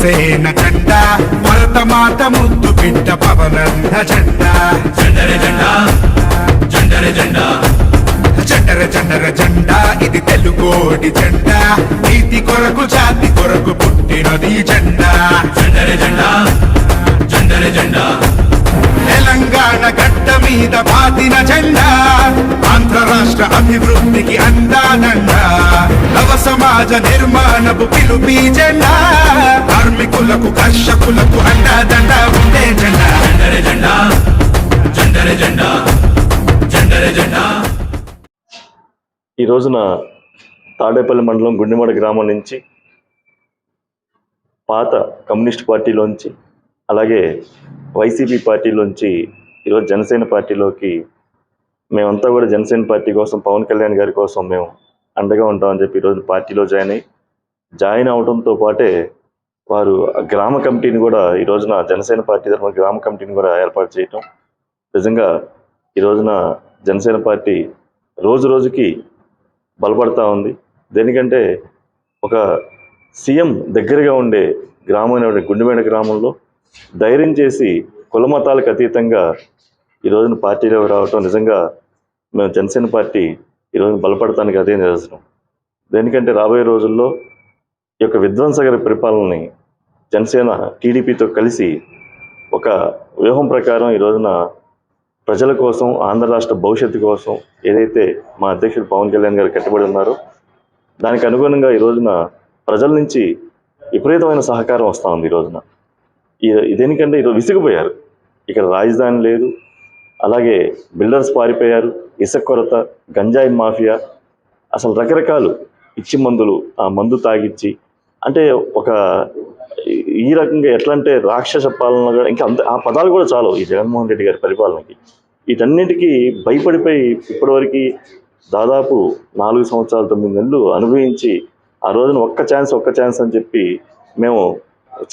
సేన జెండా భరతమాత ముద్దు బిడ్డ పవనన్న జెండా. జెండర జెండా జెండర జెండా. జెండర జెండర జెండా ఇది తెలుగోడి జెండా. నీతి కొరకు జాతి కొరకు పుట్టినది జెండా. జెండర జెండా. మీద పాతిన జెండా ఆంధ్ర రాష్ట్ర అభివృద్ధికి అందానండ నవ సమాజ నిర్మాణపు పిలుపి జెండా కార్మికులకు కర్షకులకు అండాదండ ఉండే జెండా. జెండర జెండా జెండర జెండా జెండర జెండా. ఈ రోజున తాడేపల్లి మండలం గుండెమడ గ్రామం నుంచి పాత కమ్యూనిస్ట్ పార్టీలోంచి అలాగే వైసీపీ పార్టీలోంచి ఈరోజు జనసేన పార్టీలోకి మేమంతా కూడా జనసేన పార్టీ కోసం పవన్ కళ్యాణ్ గారి కోసం మేము అండగా ఉంటామని చెప్పి ఈరోజు పార్టీలో జాయిన్ అయ్యి జాయిన్ అవడంతో పాటే వారు ఆ గ్రామ కమిటీని కూడా ఈ రోజున జనసేన పార్టీ తరఫున గ్రామ కమిటీని కూడా ఏర్పాటు చేయటం. నిజంగా ఈ రోజున జనసేన పార్టీ రోజు రోజుకి బలపడతా ఉంది. దేనికంటే ఒక సీఎం దగ్గరగా ఉండే గ్రామం గుండెమేడ గ్రామంలో ధైర్యం చేసి కుల మతాలకు అతీతంగా ఈ రోజున రావటం నిజంగా మేము జనసేన పార్టీ ఈరోజు బలపడటానికి అదే నిదర్శనం. దేనికంటే రాబోయే రోజుల్లో ఈ యొక్క విధ్వంసకర పరిపాలనని జనసేన టీడీపీతో కలిసి ఒక వ్యూహం ప్రకారం ఈ రోజున ప్రజల కోసం ఆంధ్ర రాష్ట్ర భవిష్యత్తు కోసం ఏదైతే మా అధ్యక్షుడు పవన్ కళ్యాణ్ గారు కట్టుబడి ఉన్నారో దానికి అనుగుణంగా ఈ రోజున ప్రజల నుంచి విపరీతమైన సహకారం వస్తూ ఉంది ఈ రోజున. దేనికంటే ఈరోజు విసిగిపోయారు. ఇక్కడ రాజధాని లేదు. అలాగే బిల్డర్స్ పారిపోయారు. ఇసుక కొరత గంజాయి మాఫియా అసలు రకరకాలు ఇచ్చి మందులు ఆ మందు తాగిచ్చి అంటే ఒక ఈ- రకంగా ఎట్లా అంటే రాక్షస పాలన కూడా ఇంకా అంత ఆ పదాలు కూడా చాలు ఈ జగన్మోహన్ రెడ్డి గారి పరిపాలనకి. వీటన్నిటికీ భయపడిపోయి ఇప్పటివరకు దాదాపు నాలుగు సంవత్సరాలు తొమ్మిది నెలలు అనుభవించి ఆ రోజున ఒక్క ఛాన్స్ ఒక్క ఛాన్స్ అని చెప్పి మేము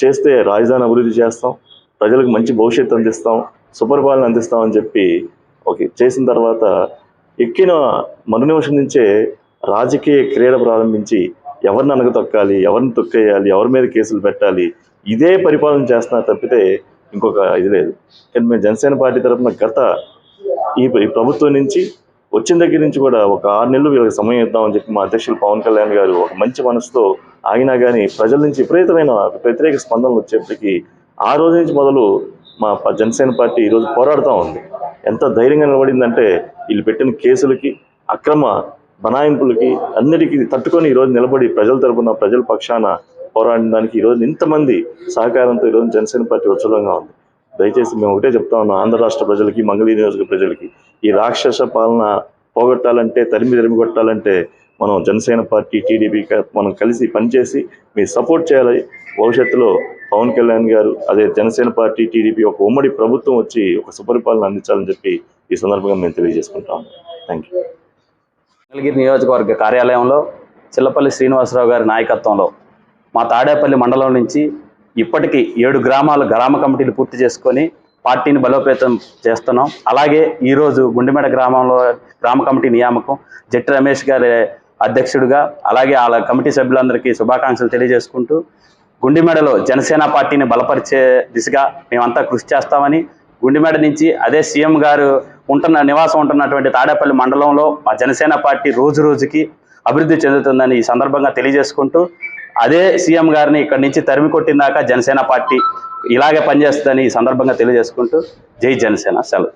చేస్తే రాజధాని అభివృద్ధి చేస్తాం ప్రజలకు మంచి భవిష్యత్తు అందిస్తాం సుపరిపాలన అందిస్తామని చెప్పి ఓకే చేసిన తర్వాత ఎక్కిన మరు నిమిషం నుంచే రాజకీయ క్రీడ ప్రారంభించి ఎవరిని అనగ తొక్కాలి ఎవరిని తొక్కేయాలి ఎవరి మీద కేసులు పెట్టాలి ఇదే పరిపాలన చేస్తున్నారు తప్పితే ఇంకొక ఇది లేదు. కానీ మేము జనసేన పార్టీ తరఫున గత ఈ ఈ ప్రభుత్వం నుంచి వచ్చిన దగ్గర నుంచి కూడా ఒక ఆరు నెలలు వీళ్ళకి సమయం ఇద్దామని చెప్పి మా అధ్యక్షులు పవన్ కళ్యాణ్ గారు ఒక మంచి మనసుతో ఆగినా కానీ ప్రజల నుంచి విపరీతమైన వ్యతిరేక స్పందనలు వచ్చేప్పటికీ ఆ రోజు నుంచి మొదలు మా జనసేన పార్టీ ఈరోజు పోరాడుతూ ఉంది. ఎంత ధైర్యంగా నిలబడిందంటే వీళ్ళు పెట్టిన కేసులకి అక్రమ బనాయింపులకి అన్నిటికీ తట్టుకొని ఈరోజు నిలబడి ప్రజల తరపున ప్రజల పక్షాన పోరాడిన దానికి ఈరోజు ఇంతమంది సహకారంతో ఈరోజు జనసేన పార్టీ ఉత్సవంగా ఉంది. దయచేసి మేము ఒకటే చెప్తా ఉన్నాం ఆంధ్ర రాష్ట్ర ప్రజలకి మంగళీ నియోజక ప్రజలకి ఈ రాక్షస పాలన పోగొట్టాలంటే తరిమి తరిమి కొట్టాలంటే మనం జనసేన పార్టీ టీడీపీ మనం కలిసి పనిచేసి మీరు సపోర్ట్ చేయాలి. భవిష్యత్తులో పవన్ కళ్యాణ్ గారు అదే జనసేన పార్టీ టీడీపీ ఒక ఉమ్మడి ప్రభుత్వం వచ్చి ఒక సుపరిపాలన అందించాలని చెప్పి ఈ సందర్భంగా మేము తెలియజేసుకుంటాం. థ్యాంక్ యూ మంగళగిరి నియోజకవర్గ కార్యాలయంలో చిల్లపల్లి శ్రీనివాసరావు గారి నాయకత్వంలో మా తాడేపల్లి మండలం నుంచి ఇప్పటికీ ఏడు గ్రామాలు గ్రామ కమిటీలు పూర్తి చేసుకొని పార్టీని బలోపేతం చేస్తున్నాం. అలాగే ఈరోజు గుండెమెడ గ్రామంలో గ్రామ కమిటీ నియామకం జట్టి రమేష్ గారి అధ్యక్షుడిగా అలాగే వాళ్ళ కమిటీ సభ్యులందరికీ శుభాకాంక్షలు తెలియజేసుకుంటూ గుండిమెడలో జనసేన పార్టీని బలపరిచే దిశగా మేమంతా కృషి చేస్తామని గుండిమెడ నుంచి అదే సీఎం గారు ఉంటున్న నివాసం ఉంటున్నటువంటి తాడేపల్లి మండలంలో మా జనసేన పార్టీ రోజు రోజుకి అభివృద్ధి చెందుతుందని ఈ సందర్భంగా తెలియజేసుకుంటూ అదే సీఎం గారిని ఇక్కడి నుంచి తరిమి కొట్టిందాక జనసేన పార్టీ ఇలాగే పనిచేస్తుందని ఈ సందర్భంగా తెలియజేసుకుంటూ జై జనసేన. సెలవు.